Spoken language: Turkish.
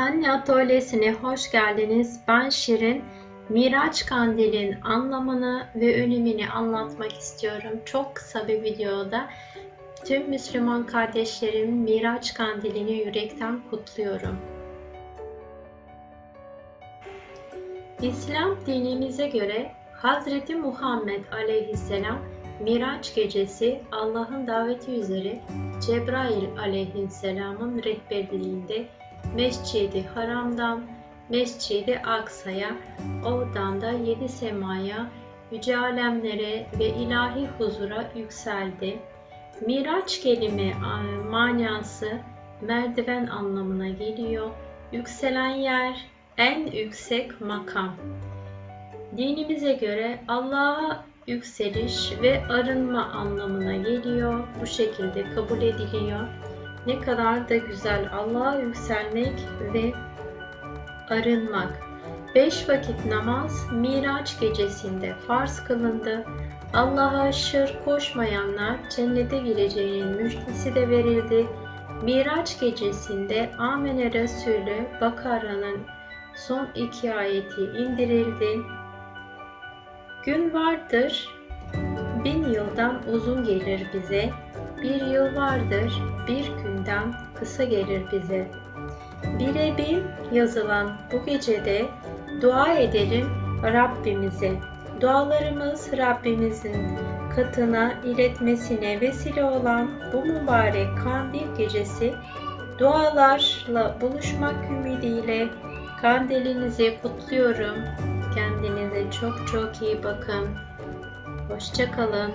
Anne Atölyesi'ne hoş geldiniz. Ben Şirin. Miraç Kandil'in anlamını ve önemini anlatmak istiyorum. Çok kısa bir videoda tüm Müslüman kardeşlerimin Miraç Kandil'ini yürekten kutluyorum. İslam dinimize göre Hazreti Muhammed Aleyhisselam Miraç gecesi Allah'ın daveti üzere Cebrail Aleyhisselam'ın rehberliğinde Mescidi Haram'dan Mescidi Aksa'ya, oradan da yedi semaya, yüce alemlere ve ilahi huzura yükseldi. Miraç kelime manası merdiven anlamına geliyor. Yükselen yer, en yüksek makam. Dinimize göre Allah'a yükseliş ve arınma anlamına geliyor. Bu şekilde kabul ediliyor. Ne kadar da güzel Allah'a yükselmek ve arınmak. Beş vakit namaz Miraç gecesinde farz kılındı. Allah'a aşır koşmayanlar cennete gireceğinin müjdesi de verildi. Miraç gecesinde Amene Resulü Bakara'nın son iki ayeti indirildi. Gün vardır, bin yıldan uzun gelir bize. Bir yıl vardır, bir günden kısa gelir bize. Bire bin yazılan bu gecede dua edelim Rabbimize. Dualarımız Rabbimizin katına iletmesine vesile olan bu mübarek kandil gecesi dualarla buluşmak ümidiyle kandilinizi kutluyorum. Kendinize çok çok iyi bakın. Hoşçakalın.